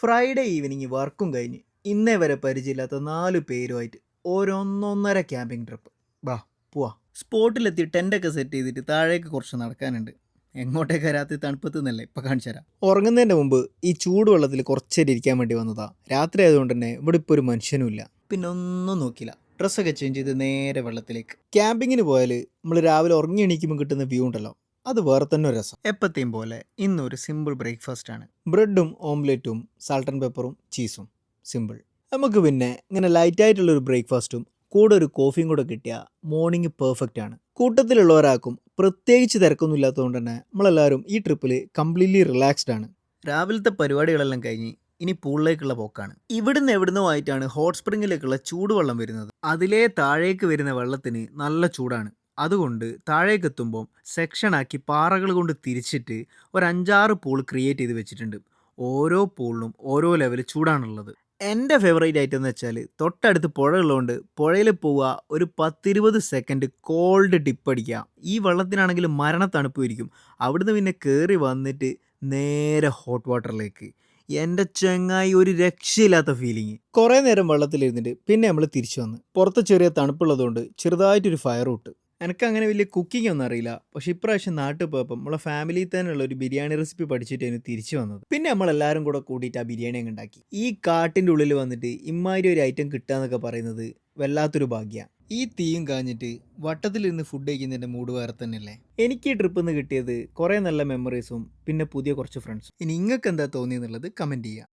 Friday evening വർക്കും കഴിഞ്ഞ് ഇന്നേ വരെ പരിചയമില്ലാത്ത നാല് പേരുമായിട്ട് ഓരോന്നൊന്നര ക്യാമ്പിംഗ് ട്രിപ്പ് ബാ പോവാ. സ്പോട്ടിലെത്തി ടെന്റൊക്കെ സെറ്റ് ചെയ്തിട്ട് താഴേക്ക് കുറച്ച് നടക്കാനുണ്ട്. എങ്ങോട്ടേക്ക് രാത്രി തണുപ്പത്ത് നിന്നല്ലേ ഇപ്പം കാണിച്ചു തരാം. ഉറങ്ങുന്നതിന്റെ മുമ്പ് ഈ ചൂടുവെള്ളത്തിൽ കുറച്ചേരം ഇരിക്കാൻ വേണ്ടി വന്നതാ. രാത്രി ആയതുകൊണ്ട് തന്നെ ഇവിടെ ഇപ്പോൾ ഒരു മനുഷ്യനുമില്ല പിന്നെ ഒന്നും നോക്കില്ല ഡ്രസ്സൊക്കെ ചേഞ്ച് ചെയ്ത് നേരെ വെള്ളത്തിലേക്ക്. ക്യാമ്പിങ്ങിന് പോയാൽ നമ്മൾ രാവിലെ ഉറങ്ങി എണീക്കുമ്പോൾ കിട്ടുന്ന വ്യൂ ഉണ്ടല്ലോ. അത് വേറെ തന്നെ ഒരു രസം. എപ്പത്തെയും പോലെ ഇന്നൊരു സിമ്പിൾ ബ്രേക്ക്ഫാസ്റ്റ് ആണ്. ബ്രെഡും ഓംലെറ്റും സാൾട്ട് ആൻഡ് പെപ്പറും ചീസും സിമ്പിൾ നമുക്ക് പിന്നെ ഇങ്ങനെ ലൈറ്റ് ആയിട്ടുള്ള ഒരു ബ്രേക്ക്ഫാസ്റ്റും കൂടെ ഒരു കോഫിയും കൂടെ കിട്ടിയാൽ മോർണിംഗ് പെർഫെക്റ്റ് ആണ്. കൂട്ടത്തിലുള്ളവരാക്കും. പ്രത്യേകിച്ച് തിരക്കൊന്നും ഇല്ലാത്തതുകൊണ്ട് തന്നെ നമ്മളെല്ലാവരും ഈ ട്രിപ്പിൽ കംപ്ലീറ്റ്ലി റിലാക്സ്ഡ് ആണ്. രാവിലത്തെ പരിപാടികളെല്ലാം കഴിഞ്ഞ് ഇനി പൂളിലേക്കുള്ള പോക്കാണ്. ഇവിടുന്ന് എവിടുന്നോ ആയിട്ടാണ് ഹോട്ട് സ്പ്രിങ്ങിലേക്കുള്ള ചൂടുവെള്ളം വരുന്നത്. അതിലേ താഴേക്ക് വരുന്ന വെള്ളത്തിന് നല്ല ചൂടാണ്. അതുകൊണ്ട് താഴേക്ക് എത്തുമ്പോൾ സെക്ഷനാക്കി പാറകൾ കൊണ്ട് തിരിച്ചിട്ട് ഒരു പൂൾ ക്രിയേറ്റ് ചെയ്ത് വെച്ചിട്ടുണ്ട്. ഓരോ പൂളിനും ഓരോ ലെവൽ ചൂടാണുള്ളത്. എന്റെ ഫേവറേറ്റ് ഐറ്റം എന്ന് വെച്ചാൽ തൊട്ടടുത്ത് പുഴ ഉള്ളതുകൊണ്ട് പുഴയിൽ പോവുക ഒരു പത്തിരുപത് സെക്കൻഡ് കോൾഡ് ഡിപ്പ് അടിക്കുക. ഈ വെള്ളത്തിനാണെങ്കിൽ മരണത്തണുപ്പ് ഇരിക്കും അവിടുന്ന് പിന്നെ കയറി വന്നിട്ട് നേരെ ഹോട്ട് വാട്ടറിലേക്ക് എന്റെ ചെങ്ങായി ഒരു രക്ഷയില്ലാത്ത ഫീലിംഗ് കുറേ നേരം വെള്ളത്തിലിരുന്നിട്ട് പിന്നെ നമ്മൾ തിരിച്ചു വന്ന്. പുറത്ത് ചെറിയ തണുപ്പുള്ളതുകൊണ്ട് ചെറുതായിട്ടൊരു ഫയർ ഇട്ട്. എനിക്ക് അങ്ങനെ വലിയ കുക്കിംഗ് ഒന്നും അറിയില്ല. പക്ഷെ ഇപ്രാവശ്യം നാട്ടിൽ പോയപ്പോൾ നമ്മളെ ഫാമിലിയിൽ തന്നെയുള്ള ഒരു ബിരിയാണി റെസിപ്പി പഠിച്ചിട്ട് പഠിച്ചിട്ടാണ് തിരിച്ചു വന്നത്. പിന്നെ നമ്മളെല്ലാവരും കൂടെ കൂടിയിട്ട് ആ ബിരിയാണി അങ്ങ് ഉണ്ടാക്കി. ഈ കാട്ടിന്റെ ഉള്ളിൽ വന്നിട്ട് ഇമ്മാതിരി ഒരു ഐറ്റം കിട്ടുക പറയുന്നത് വല്ലാത്തൊരു ഭാഗ്യമാണ് ഈ തീയും കാഞ്ഞിട്ട് വട്ടത്തിലിരുന്ന് ഫുഡ് കഴിക്കുന്നതിന്റെ മൂഡ് വേറെ തന്നെയല്ലേ? എനിക്ക് ഈ ട്രിപ്പിൽ നിന്ന് കിട്ടിയത് കുറേ നല്ല മെമ്മറീസും പിന്നെ പുതിയ കുറച്ച് ഫ്രണ്ട്സും ഇനി നിങ്ങൾക്ക് എന്താ തോന്നിയെന്നുള്ളത് കമന്റ് ചെയ്യുക